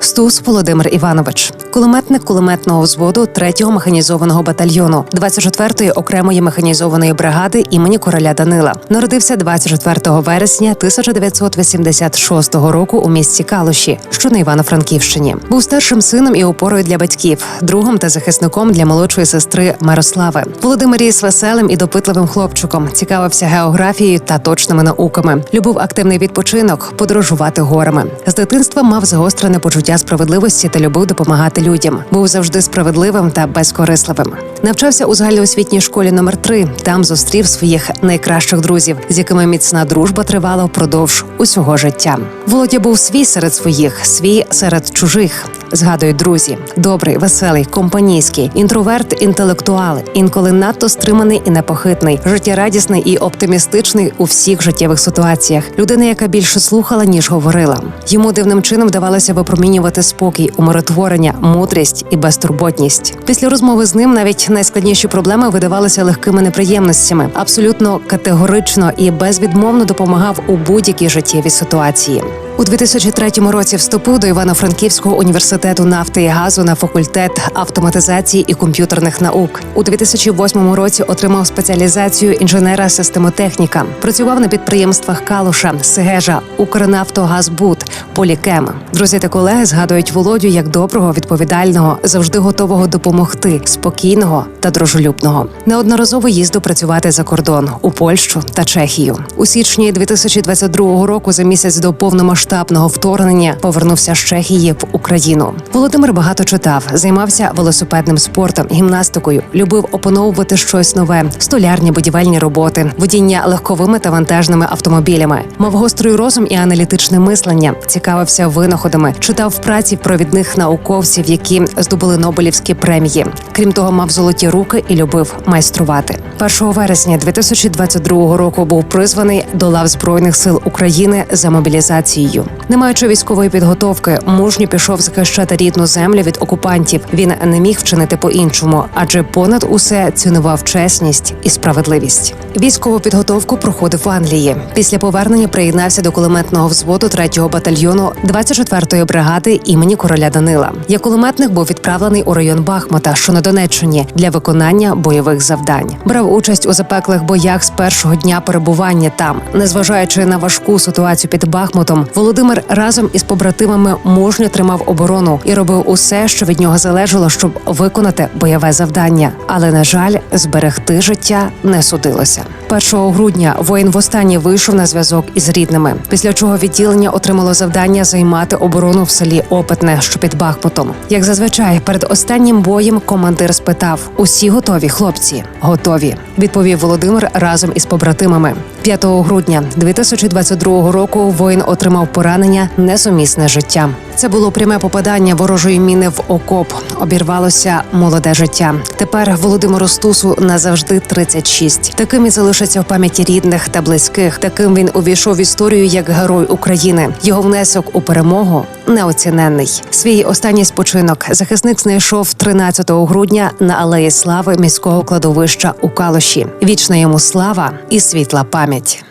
Стус Володимир Іванович, кулеметник кулеметного взводу 3-го механізованого батальйону 24-ї окремої механізованої бригади імені короля Данила. Народився 24 вересня 1986 року у місті Калуші, що на Івано-Франківщині. Був старшим сином і опорою для батьків, другом та захисником для молодшої сестри Мирослави. Володимир ріс веселим і допитливим хлопчиком, цікавився географією та точними науками. Любив активний відпочинок, подорожувати горами. З дитинства мав загострене почуття справедливості та любив допомагати людям. Був завжди справедливим та безкорисливим. Навчався у загальноосвітній школі номер 3 Там зустрів своїх найкращих друзів, з якими міцна дружба тривала впродовж усього життя. Володя був свій серед своїх, свій серед чужих. Згадують друзі, добрий, веселий, компанійський, інтроверт, інтелектуал, інколи надто стриманий і непохитний, життєрадісний і оптимістичний у всіх життєвих ситуаціях. Людина, яка більше слухала ніж говорила. Йому дивним чином вдавалося випромінювати спокій, умиротворення, мудрість і безтурботність. Після розмови з ним навіть найскладніші проблеми видавалися легкими неприємностями. Абсолютно категорично і безвідмовно допомагав у будь-якій життєвій ситуації. У 2003 році вступив до Івано-Франківського університету нафти і газу на факультет автоматизації і комп'ютерних наук. У 2008 році отримав спеціалізацію інженера-системотехніка. Працював на підприємствах Калуша, Сегежа, Укрнафтогазбуд, Полікем. Друзі та колеги згадують Володю як доброго, відповідального, завжди готового допомогти, спокійного та дружелюбного. Неодноразово їздив працювати за кордон у Польщу та Чехію. У січні 2022 року, за місяць до повномасштабного вторгнення, повернувся з Чехії в Україну. Володимир багато читав, займався велосипедним спортом, гімнастикою, любив опановувати щось нове, столярні будівельні роботи, водіння легковими та вантажними автомобілями. Мав гострий розум і аналітичне мислення, цікавився винаходами, читав праці провідних науковців, які здобули Нобелівські премії. Крім того, мав золоті руки і любив майструвати. 1 вересня 2022 року був призваний до лав збройних сил України за мобілізацією. Не маючи військової підготовки, мужньо пішов захищати рідну землю від окупантів. Він не міг вчинити по-іншому, адже понад усе цінував чесність і справедливість. Військову підготовку проходив в Англії. Після повернення приєднався до кулеметного взводу 3-го батальйону 24-ї бригади імені короля Данила. Як кулеметник був відправлений у район Бахмута, що на Донеччині, для виконання бойових завдань. Брав участь у запеклих боях з першого дня перебування там, незважаючи на важку ситуацію під Бахмутом, Володимир разом із побратимами мужньо тримав оборону і робив усе, що від нього залежало, щоб виконати бойове завдання. Але на жаль, зберегти життя не судилося. 1 грудня воїн востаннє вийшов на зв'язок із рідними, після чого відділення отримало завдання займати оборону в селі Опитне, що під Бахмутом. Як зазвичай, перед останнім боєм командир спитав: усі готові, хлопці? Готові, відповів Володимир разом із побратимами. 5 грудня 2022 року воїн отримав поранення несумісне з життям. Це було пряме попадання ворожої міни в окоп. Обірвалося молоде життя. Тепер Володимиру Стусу назавжди 36. Таким і залишиться в пам'яті рідних та близьких. Таким він увійшов в історію як герой України. Його внесок у перемогу неоціненний. Свій останній спочинок захисник знайшов 13 грудня на алеї слави міського кладовища у Калуші. Вічна йому слава і світла пам'ять.